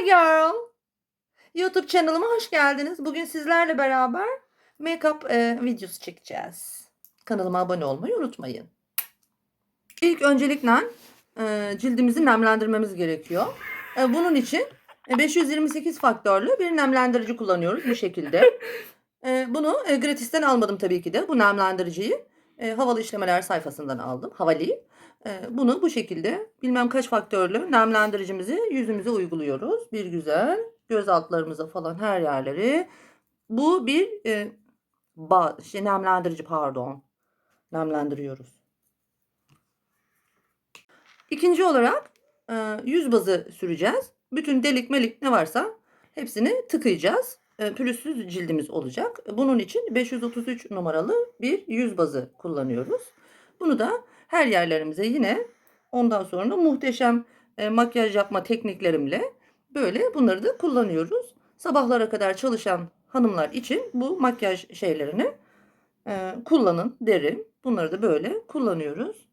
Hi girl. YouTube kanalıma hoş geldiniz. Bugün sizlerle beraber make-up e, videosu çekeceğiz. Kanalıma abone olmayı unutmayın. İlk öncelikle e, cildimizi nemlendirmemiz gerekiyor. E, bunun için e, 528 faktörlü bir nemlendirici kullanıyoruz bu şekilde. E, bunu e, gratisten almadım tabii ki de bu nemlendiriciyi. E, havalı işlemeler sayfasından aldım. Havali. Bunu bu şekilde bilmem kaç faktörlü nemlendiricimizi yüzümüze uyguluyoruz. Bir güzel göz altlarımıza falan her yerleri. Bu bir e, ba, şey, nemlendirici pardon. Nemlendiriyoruz. İkinci olarak e, yüz bazı süreceğiz. Bütün delik melik ne varsa hepsini tıkayacağız. E, pürüzsüz cildimiz olacak. Bunun için 533 numaralı bir yüz bazı kullanıyoruz. Bunu da her yerlerimize yine ondan sonra muhteşem e, makyaj yapma tekniklerimle böyle bunları da kullanıyoruz. Sabahlara kadar çalışan hanımlar için bu makyaj şeylerini e, kullanın derim. Bunları da böyle kullanıyoruz.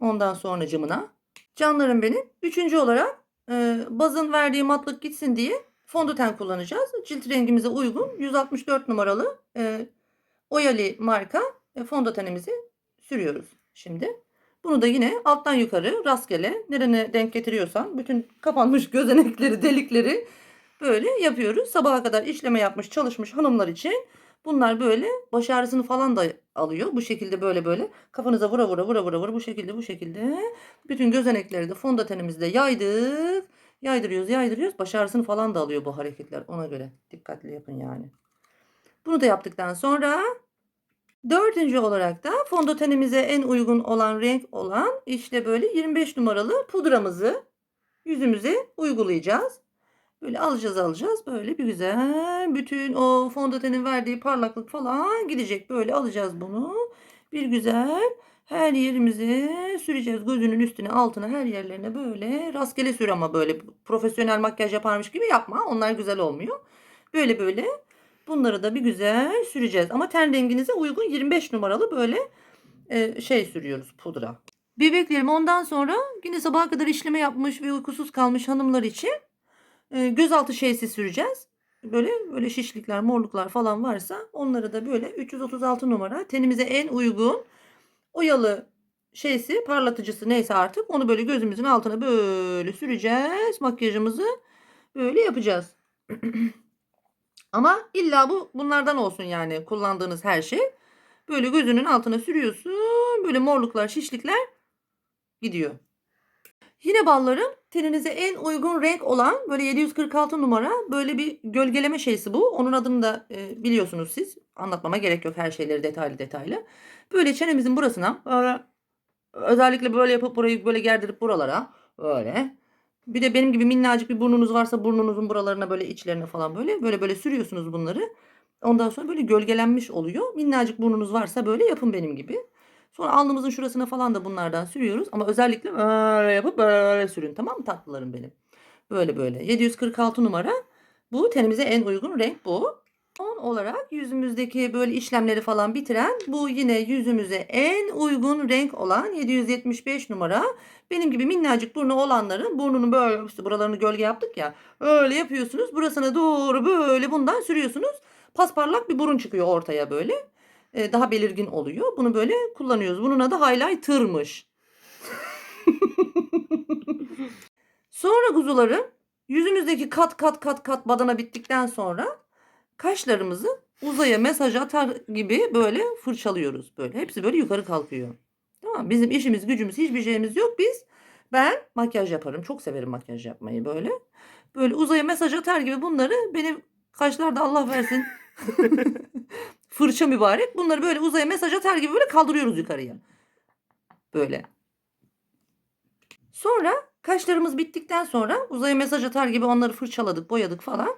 Ondan sonra camına. Canlarım benim. Üçüncü olarak e, bazın verdiği matlık gitsin diye fondöten kullanacağız. Cilt rengimize uygun 164 numaralı e, Oyali marka e, fondötenimizi sürüyoruz şimdi. Bunu da yine alttan yukarı rastgele nerene denk getiriyorsan bütün kapanmış gözenekleri delikleri böyle yapıyoruz. Sabaha kadar işleme yapmış çalışmış hanımlar için bunlar böyle baş ağrısını falan da alıyor. Bu şekilde böyle böyle kafanıza vura vura vura vura vura bu şekilde bu şekilde bütün gözenekleri de fondötenimizde yaydık. Yaydırıyoruz yaydırıyoruz baş ağrısını falan da alıyor bu hareketler ona göre dikkatli yapın yani. Bunu da yaptıktan sonra Dördüncü olarak da fondötenimize en uygun olan renk olan işte böyle 25 numaralı pudramızı yüzümüze uygulayacağız. Böyle alacağız alacağız böyle bir güzel bütün o fondötenin verdiği parlaklık falan gidecek. Böyle alacağız bunu bir güzel her yerimize süreceğiz. Gözünün üstüne altına her yerlerine böyle rastgele sür ama böyle profesyonel makyaj yaparmış gibi yapma. Onlar güzel olmuyor. Böyle böyle Bunları da bir güzel süreceğiz. Ama ten renginize uygun 25 numaralı böyle e, şey sürüyoruz pudra. Bebeklerim ondan sonra yine sabaha kadar işleme yapmış ve uykusuz kalmış hanımlar için e, gözaltı şeysi süreceğiz. Böyle böyle şişlikler, morluklar falan varsa onları da böyle 336 numara tenimize en uygun oyalı şeysi, parlatıcısı neyse artık onu böyle gözümüzün altına böyle süreceğiz. Makyajımızı böyle yapacağız. Ama illa bu bunlardan olsun yani kullandığınız her şey. Böyle gözünün altına sürüyorsun. Böyle morluklar, şişlikler gidiyor. Yine ballarım teninize en uygun renk olan böyle 746 numara böyle bir gölgeleme şeysi bu. Onun adını da e, biliyorsunuz siz. Anlatmama gerek yok her şeyleri detaylı detaylı. Böyle çenemizin burasına özellikle böyle yapıp burayı böyle gerdirip buralara böyle bir de benim gibi minnacık bir burnunuz varsa burnunuzun buralarına böyle içlerine falan böyle böyle böyle sürüyorsunuz bunları. Ondan sonra böyle gölgelenmiş oluyor. Minnacık burnunuz varsa böyle yapın benim gibi. Sonra alnımızın şurasına falan da bunlardan sürüyoruz. Ama özellikle böyle yapıp böyle sürün tamam mı tatlılarım benim. Böyle böyle. 746 numara. Bu tenimize en uygun renk bu. Son olarak yüzümüzdeki böyle işlemleri falan bitiren bu yine yüzümüze en uygun renk olan 775 numara. Benim gibi minnacık burnu olanların burnunun böyle işte buralarını gölge yaptık ya. Öyle yapıyorsunuz. Burasına doğru böyle bundan sürüyorsunuz. Pasparlak bir burun çıkıyor ortaya böyle. Ee, daha belirgin oluyor. Bunu böyle kullanıyoruz. Bunun adı highlighter'mış. sonra kuzularım yüzümüzdeki kat kat kat kat badana bittikten sonra kaşlarımızı uzaya mesaj atar gibi böyle fırçalıyoruz. Böyle hepsi böyle yukarı kalkıyor. Tamam Bizim işimiz gücümüz hiçbir şeyimiz yok. Biz ben makyaj yaparım. Çok severim makyaj yapmayı böyle. Böyle uzaya mesaj atar gibi bunları benim kaşlarda Allah versin. Fırça mübarek. Bunları böyle uzaya mesaj atar gibi böyle kaldırıyoruz yukarıya. Böyle. Sonra kaşlarımız bittikten sonra uzaya mesaj atar gibi onları fırçaladık, boyadık falan.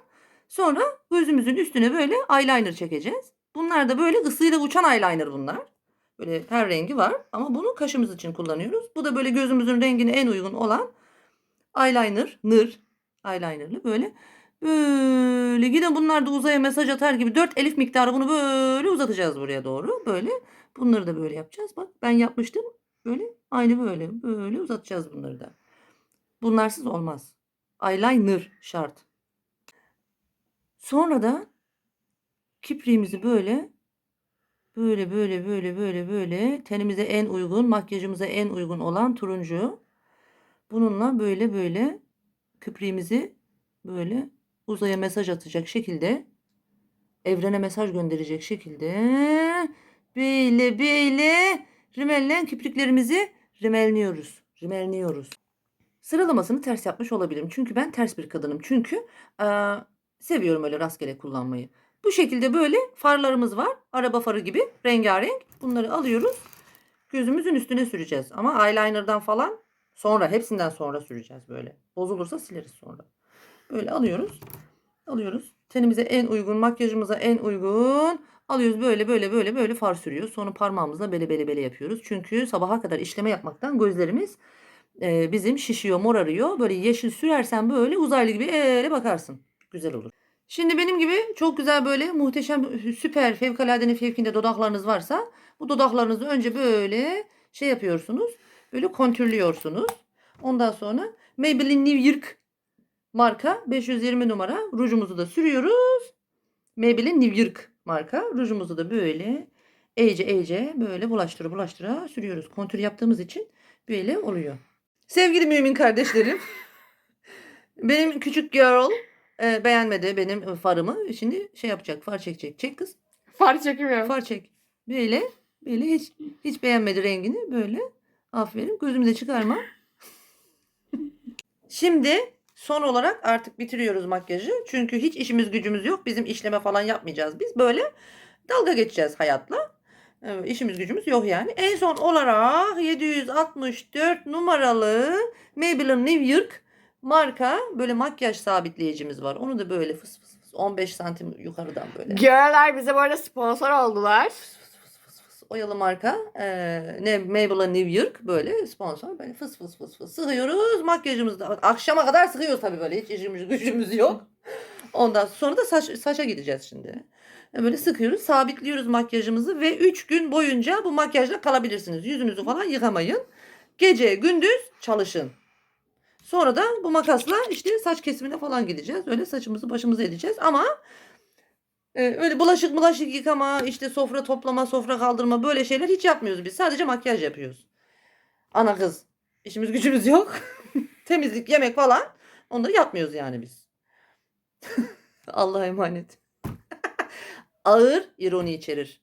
Sonra gözümüzün üstüne böyle eyeliner çekeceğiz. Bunlar da böyle ısıyla uçan eyeliner bunlar. Böyle her rengi var ama bunu kaşımız için kullanıyoruz. Bu da böyle gözümüzün rengine en uygun olan eyeliner, nır eyelinerlı böyle. Böyle yine bunlar da uzaya mesaj atar gibi 4 elif miktarı bunu böyle uzatacağız buraya doğru. Böyle bunları da böyle yapacağız. Bak ben yapmıştım. Böyle aynı böyle böyle uzatacağız bunları da. Bunlarsız olmaz. Eyeliner şart. Sonra da kipriğimizi böyle böyle böyle böyle böyle böyle tenimize en uygun, makyajımıza en uygun olan turuncu. Bununla böyle böyle kipriğimizi böyle uzaya mesaj atacak şekilde evrene mesaj gönderecek şekilde böyle böyle rimellen kipriklerimizi rimelliyoruz. Rimelliyoruz. Sıralamasını ters yapmış olabilirim. Çünkü ben ters bir kadınım. Çünkü eee, seviyorum öyle rastgele kullanmayı. Bu şekilde böyle farlarımız var. Araba farı gibi rengarenk. Bunları alıyoruz. Gözümüzün üstüne süreceğiz. Ama eyeliner'dan falan sonra hepsinden sonra süreceğiz böyle. Bozulursa sileriz sonra. Böyle alıyoruz. Alıyoruz. Tenimize en uygun, makyajımıza en uygun. Alıyoruz böyle böyle böyle böyle far sürüyoruz. Sonra parmağımızla bele bele bele yapıyoruz. Çünkü sabaha kadar işleme yapmaktan gözlerimiz e, bizim şişiyor, morarıyor. Böyle yeşil sürersen böyle uzaylı gibi öyle bakarsın. Güzel olur. Şimdi benim gibi çok güzel böyle muhteşem, süper, fevkaladenin fevkinde dudaklarınız varsa bu dudaklarınızı önce böyle şey yapıyorsunuz. Böyle kontürlüyorsunuz. Ondan sonra Maybelline New York marka 520 numara rujumuzu da sürüyoruz. Maybelline New York marka rujumuzu da böyle iyice iyice böyle bulaştıra bulaştıra sürüyoruz. Kontür yaptığımız için böyle oluyor. Sevgili mümin kardeşlerim. benim küçük girl e, beğenmedi benim farımı. Şimdi şey yapacak far çekecek. Çek kız. Far çekemiyorum. Far çek. Böyle böyle hiç hiç beğenmedi rengini böyle. Aferin. Gözümüze çıkarma. Şimdi son olarak artık bitiriyoruz makyajı. Çünkü hiç işimiz gücümüz yok. Bizim işleme falan yapmayacağız biz. Böyle dalga geçeceğiz hayatla. Ee, işimiz gücümüz yok yani. En son olarak 764 numaralı Maybelline New York marka böyle makyaj sabitleyicimiz var. Onu da böyle fıs fıs fıs 15 santim yukarıdan böyle. Girl'ler bize arada sponsor oldular. Fıs fıs fıs fıs fıs. Oyalı marka. Ee, ne Maybelline New York böyle sponsor. Böyle fıs fıs fıs fıs sıkıyoruz. Makyajımızı da akşama kadar sıkıyoruz tabii böyle. Hiç işimiz gücümüz yok. Ondan sonra da saç, saça gideceğiz şimdi. E, Böyle sıkıyoruz, sabitliyoruz makyajımızı ve 3 gün boyunca bu makyajla kalabilirsiniz. Yüzünüzü falan yıkamayın. Gece gündüz çalışın. Sonra da bu makasla işte saç kesimine falan gideceğiz. Öyle saçımızı başımızı edeceğiz ama e, öyle bulaşık bulaşık yıkama, işte sofra toplama, sofra kaldırma böyle şeyler hiç yapmıyoruz biz. Sadece makyaj yapıyoruz. Ana kız. işimiz gücümüz yok. Temizlik, yemek falan. Onları yapmıyoruz yani biz. Allah'a emanet. Ağır ironi içerir.